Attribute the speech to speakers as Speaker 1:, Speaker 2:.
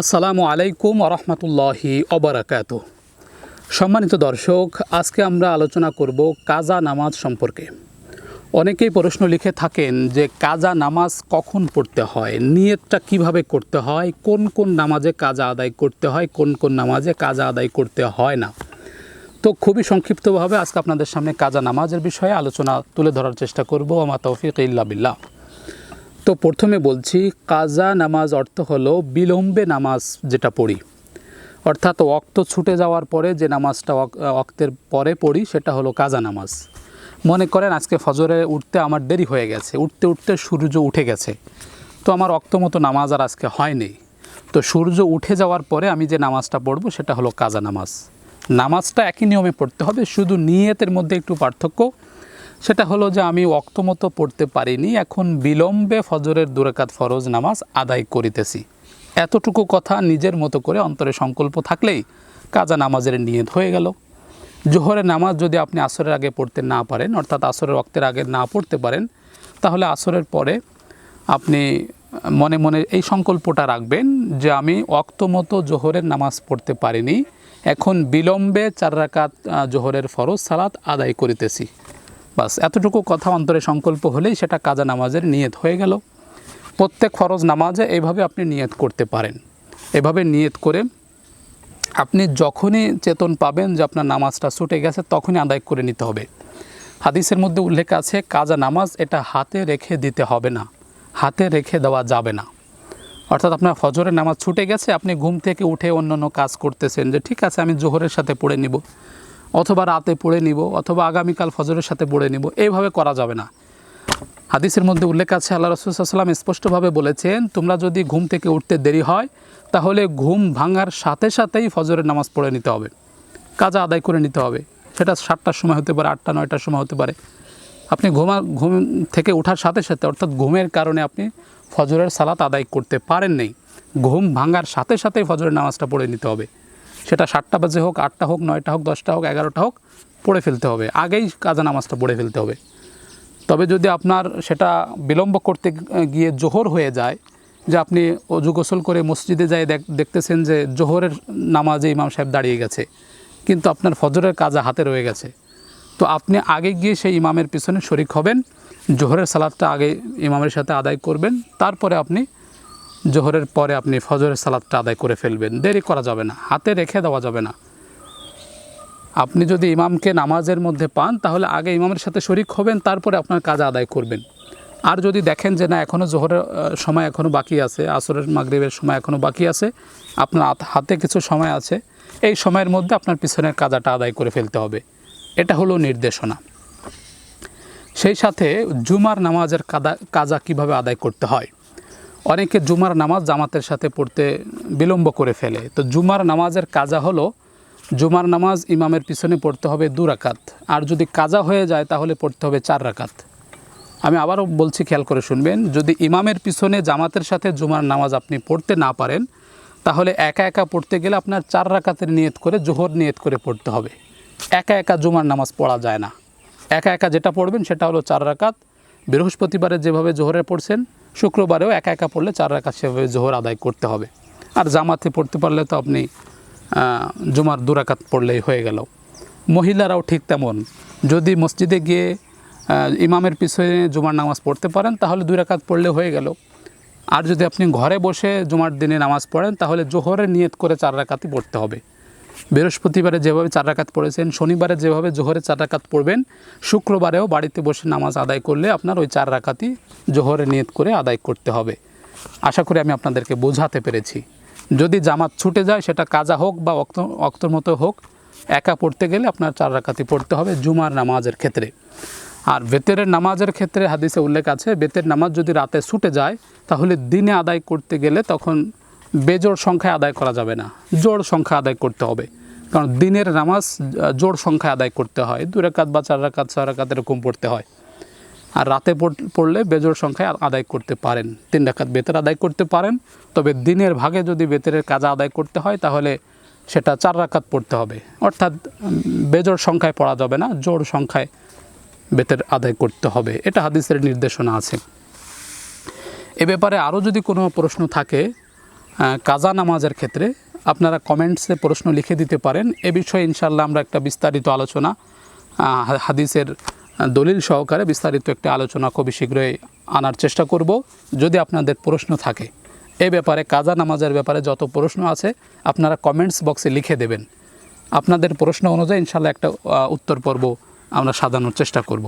Speaker 1: আসসালামু আলাইকুম রহমতুল্লাহি অবরাকাত সম্মানিত দর্শক, আজকে আমরা আলোচনা করব কাজা নামাজ সম্পর্কে। অনেকেই প্রশ্ন লিখে থাকেন যে কাজা নামাজ কখন পড়তে হয়, নিয়তটা কীভাবে করতে হয়, কোন কোন নামাজে কাজা আদায় করতে হয়, কোন কোন নামাজে কাজা আদায় করতে হয় না। তো খুবই সংক্ষিপ্তভাবে আজকে আপনাদের সামনে কাজা নামাজের বিষয়ে আলোচনা তুলে ধরার চেষ্টা করব। আমার তৌফিক ইল্লা বিল্লাহ। তো প্রথমে বলছি, কাজা নামাজ অর্থ হলো বিলম্বে নামাজ যেটা পড়ি। অর্থাৎ অক্ত ছুটে যাওয়ার পরে যে নামাজটা অক- অক্তের পরে পড়ি, সেটা হলো কাজা নামাজ। মনে করেন আজকে ফজরে উঠতে আমার দেরি হয়ে গেছে, উঠতে উঠতে সূর্য উঠে গেছে। তো আমার অক্ত মতো নামাজ আর আজকে হয়নি। তো সূর্য উঠে যাওয়ার পরে আমি যে নামাজটা পড়ব, সেটা হলো কাজা নামাজ। নামাজটা একই নিয়মে পড়তে হবে, শুধু নিয়তের মধ্যে একটু পার্থক্য। সেটা হলো যে আমি অক্তমতো পড়তে পারিনি, এখন বিলম্বে ফজরের দুরাকাত ফরজ নামাজ আদায় করিতেছি। এতটুকু কথা নিজের মতো করে অন্তরে সংকল্প থাকলেই কাজা নামাজের নিয়ত হয়ে গেল। জোহরের নামাজ যদি আপনি আসরের আগে পড়তে না পারেন, অর্থাৎ আসরের রক্তের আগে না পড়তে পারেন, তাহলে আসরের পরে আপনি মনে মনে এই সংকল্পটা রাখবেন যে আমি অক্তমতো জোহরের নামাজ পড়তে পারিনি, এখন বিলম্বে চার রাকাত জোহরের ফরজ সালাত আদায় করিতেছি। বাস এতটুকু কথা অন্তরে সংকল্প হলেই সেটা কাজা নামাজের নিয়ত হয়ে গেল। প্রত্যেক ফরজ নামাজে এইভাবে আপনি নিয়ত করতে পারেন। এভাবে নিয়ত করে আপনি যখনই চেতন পাবেন যে আপনার নামাজটা ছুটে গেছে, তখনই আদায় করে নিতে হবে। হাদিসের মধ্যে উল্লেখ আছে, কাজা নামাজ এটা হাতে রেখে দিতে হবে না। হাতে রেখে দেওয়া যাবে না। অর্থাৎ আপনার ফজরের নামাজ ছুটে গেছে, আপনি ঘুম থেকে উঠে অন্য অন্য কাজ করতেছেন যে, ঠিক আছে, আমি জোহরের সাথে পড়ে নিব। অথবা রাতে পড়ে নিব, অথবা আগামীকাল ফজরের সাথে পড়ে নিব এইভাবে করা যাবে না। হাদিসের মধ্যে উল্লেখ আছে, আল্লাহ রসুলাম স্পষ্টভাবে বলেছেন, তোমরা যদি ঘুম থেকে উঠতে দেরি হয়, তাহলে ঘুম ভাঙার সাথে সাথেই ফজরের নামাজ পড়ে নিতে হবে। কাজা আদায় করে নিতে হবে। সেটা সাতটার সময় হতে পারে, আটটা, নয়টার সময় হতে পারে। আপনি ঘুমা, ঘুম থেকে ওঠার সাথে সাথে, অর্থাৎ ঘুমের কারণে আপনি ফজরের সালাত আদায় করতে পারেন নেই ঘুম ভাঙার সাথে সাথেই ফজরের নামাজটা পড়ে নিতে হবে। সেটা সাতটা বাজে হোক, আটটা হোক, নয়টা হোক, দশটা হোক, এগারোটা হোক, পড়ে ফেলতে হবে। আগেই কাজা নামাজটা পড়ে ফেলতে হবে। তবে যদি আপনার সেটা বিলম্ব করতে গিয়ে জোহর হয়ে যায়, যে আপনি অজু গোসল করে মসজিদে যাই দেখতেছেন যে জোহরের নামাজে ইমাম সাহেব দাঁড়িয়ে গেছে, কিন্তু আপনার ফজরের কাজা হাতে রয়ে গেছে। তো আপনি আগে গিয়ে সেই ইমামের পিছনে শরিক হবেন, জোহরের সালাদটা আগে ইমামের সাথে আদায় করবেন, তারপরে আপনি জোহরের পরে আপনি ফজরের সালাদটা আদায় করে ফেলবেন। দেরি করা যাবে না, হাতে রেখে দেওয়া যাবে না। আপনি যদি ইমামকে নামাজের মধ্যে পান, তাহলে আগে ইমামের সাথে শরিক হবেন, তারপরে আপনার কাজ আদায় করবেন। আর যদি দেখেন যে না এখনও জোহরের সময় এখনও বাকি আছে, আসরের, মাগরিবের সময় এখনও বাকি আছে, আপনার হাতে কিছু সময় আছে, এই সময়ের মধ্যে আপনার পিছনের কাজাটা আদায় করে ফেলতে হবে। এটা হলো নির্দেশনা। সেই সাথে জুমার নামাজের কাদা, কাজা কীভাবে আদায় করতে হয়? অনেকে জুমার নামাজ জামাতের সাথে পড়তে বিলম্ব করে ফেলে। তো জুমার নামাজের কাজা হলো, জুমার নামাজ ইমামের পিছনে পড়তে হবে দু রাকাত। আর যদি কাজা হয়ে যায়, তাহলে পড়তে হবে চার রাকাত। আমি আবারও বলছি, খেয়াল করে শুনবেন, যদি ইমামের পিছনে জামাতের সাথে জুমার নামাজ আপনি পড়তে না পারেন, তাহলে একা একা পড়তে গেলে আপনার চার রাকাতের নিয়ত করে, জোহর নিয়ত করে পড়তে হবে। একা একা জুমার নামাজ পড়া যায় না। একা একা যেটা পড়বেন, সেটা হলো চার রাকাত। বৃহস্পতিবারে যেভাবে জোহরে পড়ছেন শুক্রবারেও একা একা পড়লে চার রাকাত সেভাবে জোহর আদায় করতে হবে। আর জামাতে পড়তে পারলে তো আপনি জুমার দুরাকাত পড়লেই হয়ে গেল। মহিলারাও ঠিক তেমন। যদি মসজিদে গিয়ে ইমামের পিছনে জুমার নামাজ পড়তে পারেন, তাহলে দুই রাকাত পড়লে হয়ে গেল। আর যদি আপনি ঘরে বসে জুমার দিনে নামাজ পড়েন, তাহলে জোহরে নিয়ত করে চার রাকাতই পড়তে হবে। বৃহস্পতিবারে যেভাবে চার রাকাত পড়েছেন, শনিবারে যেভাবে জোহরে চার রাকাত পড়বেন, শুক্রবারেও বাড়িতে বসে নামাজ আদায় করলে আপনার ওই চার রাকাতই জোহরে নিয়ত করে আদায় করতে হবে। আশা করি আমি আপনাদেরকে বোঝাতে পেরেছি। যদি জামাত ছুটে যায়, সেটা কাজা হোক বা অক্ত, অক্তর মতো হোক, একা পড়তে গেলে আপনার চার রাকাতি পড়তে হবে জুমার নামাজের ক্ষেত্রে। আর বেতেরের নামাজের ক্ষেত্রে হাদিসে উল্লেখ আছে, বেতের নামাজ যদি রাতে ছুটে যায়, তাহলে দিনে আদায় করতে গেলে তখন বেজোড় সংখ্যায় আদায় করা যাবে না, জোড় সংখ্যা আদায় করতে হবে। কারণ দিনের নামাজ জোড় সংখ্যায় আদায় করতে হয়। দু রাকাত বা চার রাকাত, ছয় রাকাত এরকম পড়তে হয়। আর রাতে পড়- পড়লে বেজোড় সংখ্যায় আদায় করতে পারেন। তিন রাকাত বেতের আদায় করতে পারেন। তবে দিনের ভাগে যদি বেতের কাজ আদায় করতে হয়, তাহলে সেটা চার রাকাত পড়তে হবে। অর্থাৎ বেজোড় সংখ্যায় পড়া যাবে না, জোড় সংখ্যায় বেতের আদায় করতে হবে। এটা হাদিসের নির্দেশনা আছে। এ ব্যাপারে আরও যদি কোনো প্রশ্ন থাকে কাজা নামাজের ক্ষেত্রে আপনারা কমেন্টসে প্রশ্ন লিখে দিতে পারেন। এ বিষয়ে ইনশাল্লাহ আমরা একটা বিস্তারিত আলোচনা হাদিসের দলিল সহকারে বিস্তারিত একটা আলোচনা খুবই শীঘ্রই আনার চেষ্টা করব। যদি আপনাদের প্রশ্ন থাকে, এ ব্যাপারে, কাজা নামাজের ব্যাপারে যত প্রশ্ন আছে, আপনারা কমেন্টস বক্সে লিখে দেবেন। আপনাদের প্রশ্ন অনুযায়ী ইনশাল্লাহ একটা উত্তর পর্ব আমরা সাজানোর চেষ্টা করব।